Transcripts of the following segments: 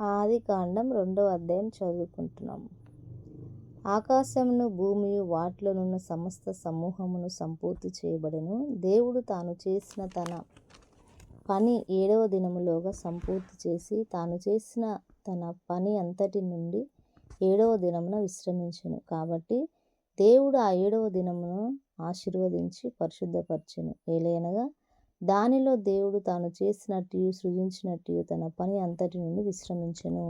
ఆది కాండం రెండవ అధ్యాయం చదువుకుంటున్నాం. ఆకాశమును భూమియు వాటిలోనున్న సమస్త సమూహమును సంపూర్తి చేయబడెను. దేవుడు తాను చేసిన తన పని ఏడవ దినములోగా సంపూర్తి చేసి తాను చేసిన తన పని అంతటి నుండి ఏడవ దినమున విశ్రమించెను. కాబట్టి దేవుడు ఆ ఏడవ దినమును ఆశీర్వదించి పరిశుద్ధపరచెను. ఏలైనగా దానిలో దేవుడు తాను చేసినట్టు సృజించినట్టు తన పని అంతటి నుండి విశ్రమించెను.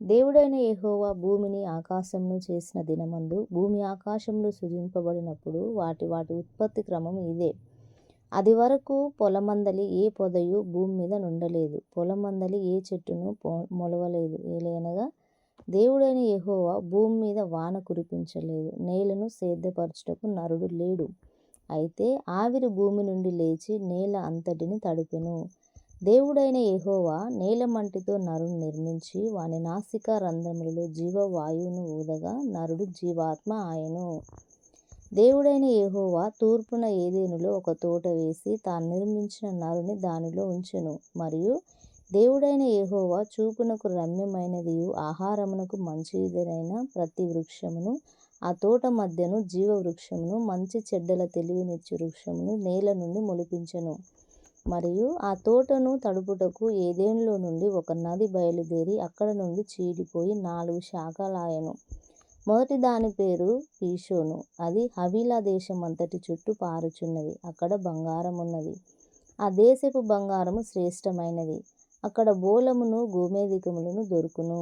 దేవుడైన యెహోవా భూమిని ఆకాశంను చేసిన దినమందు భూమి ఆకాశంలో సృజింపబడినప్పుడు వాటి వాటి ఉత్పత్తి క్రమం ఇదే. అది వరకు పొలమందలి ఏ పొదయు భూమి మీద నుండలేదు. పొలమందలి ఏ చెట్టును మొలవలేదు. ఏలైనగా దేవుడైన యహోవా భూమి మీద వాన కురిపించలేదు. నేలను సేద్యపరచుటకు నరుడు లేడు. అయితే ఆవిరి భూమి నుండి లేచి నేల అంతటిని తడిపెను దేవుడైన యెహోవా నేల మంటితో నరుని నిర్మించి వాని నాసిక రంధ్రములలో జీవవాయువును ఊదగా నరుడు జీవాత్మ ఆయను. దేవుడైన యహోవా తూర్పున ఏదేనులో ఒక తోట వేసి తాను నిర్మించిన నరుని దానిలో ఉంచెను. మరియు దేవుడైన యెహోవా చూపునకు రమ్యమైనదియు ఆహారమునకు మంచిదైన ప్రతి వృక్షమును ఆ తోట మధ్యను జీవ వృక్షమును మంచి చెడ్డల తెలివినిచ్చు వృక్షమును నేల నుండి మొలిపించను. మరియు ఆ తోటను తడుపుటకు ఏదేనిలో నుండి ఒక నది బయలుదేరి అక్కడ నుండి చీడిపోయి నాలుగు శాఖలాయను. మొదటి దాని పేరు పీషోను. అది హవీలా దేశం అంతటి చుట్టూ పారుచున్నది. అక్కడ బంగారం ఉన్నది ఆ దేశపు బంగారము శ్రేష్టమైనది. అక్కడ బోలమును గోమేధికములను దొరుకును.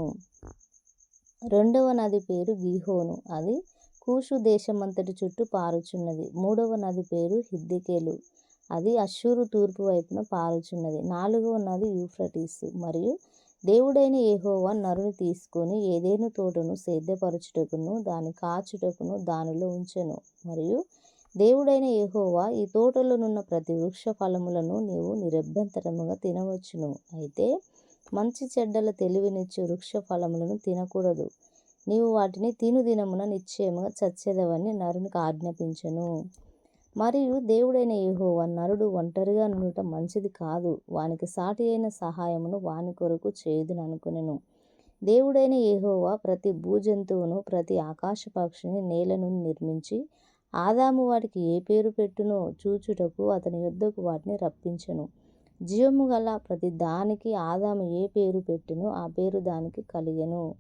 రెండవ నది పేరు గీహోను. అది కూషు దేశమంతటి చుట్టూ పారుచున్నది. మూడవ నది పేరు హిద్దికేలు. అది అశ్షూరు తూర్పు వైపున పారుచున్నది. నాలుగవ నది యూఫ్రటీసు. మరియు దేవుడైన ఏహోవా నరుని తీసుకొని ఏదేను తోటను సేద్యపరచుటకును దాని కాచుటకును దానిలో ఉంచెను. మరియు దేవుడైన యహోవా ఈ తోటలోనున్న ప్రతి వృక్ష ఫలములను నీవు నిరభ్యంతరముగా తినవచ్చును. అయితే మంచి చెడ్డల తెలివినిచ్చు వృక్ష ఫలములను తినకూడదు. నీవు వాటిని తిను దినమున నిశ్చయముగా చచ్చేదవని నరునికి ఆజ్ఞాపించను. మరియు దేవుడైన యహోవా నరుడు ఒంటరిగా నుండుట మంచిది కాదు. వానికి సాటి అయిన సహాయమును వాని కొరకు చేయుదును అనుకునేను. దేవుడైన యహోవా ప్రతి భూజంతువును ప్రతి ఆకాశ పక్షిని నేల నుండి నిర్మించి ఆదాము వాటికి ఏ పేరు పెట్టునో చూచుటకు అతని యొద్దకు వాటిని రప్పించెను. జీవము గల ప్రతి దానికి ఆదాము ఏ పేరు పెట్టునో ఆ పేరు దానికి కలిగెను.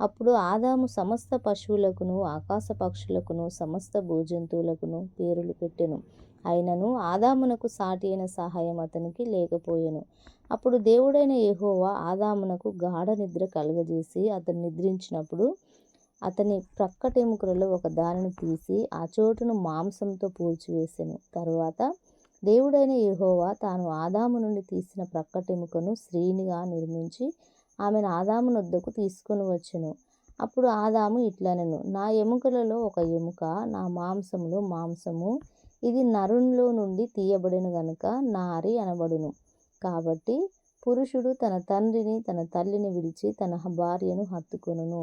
అప్పుడు ఆదాము సమస్త పశువులకును ఆకాశ పక్షులకును సమస్త భూజంతువులకును పేరులు పెట్టెను. అయినను ఆదామునకు సాటి అయిన సహాయం అతనికి లేకపోయెను. అప్పుడు దేవుడైన యహోవా ఆదామునకు గాఢ నిద్ర కలుగజేసి అతను నిద్రించినప్పుడు అతని ప్రక్కటెముకలలో ఒక దానిని తీసి ఆ చోటును మాంసంతో పూడ్చివేసెను. తరువాత దేవుడైన యహోవా తాను ఆదాము నుండి తీసిన ప్రక్కటెముకను స్త్రీనిగా నిర్మించి ఆమెను ఆదాము నొద్దకు తీసుకొని వచ్చెను. అప్పుడు ఆదాము ఇట్లనెను నా ఎముకలలో ఒక ఎముక నా మాంసములో మాంసము ఇది నరునిలో నుండి తీయబడిన గనుక నారి అనబడును. కాబట్టి పురుషుడు తన తండ్రిని తన తల్లిని విడిచి తన భార్యను హత్తుకొనును.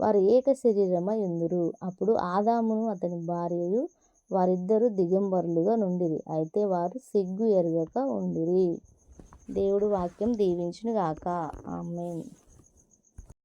వారు ఏక శరీరమై ఉందురు. అప్పుడు ఆదామును అతని భార్యయు వారిద్దరూ దిగంబరులుగా నుండిరి. అయితే వారు సిగ్గు ఎరగక ఉండిరి. దేవుడు వాక్యం దీవించునుగాక. ఆమె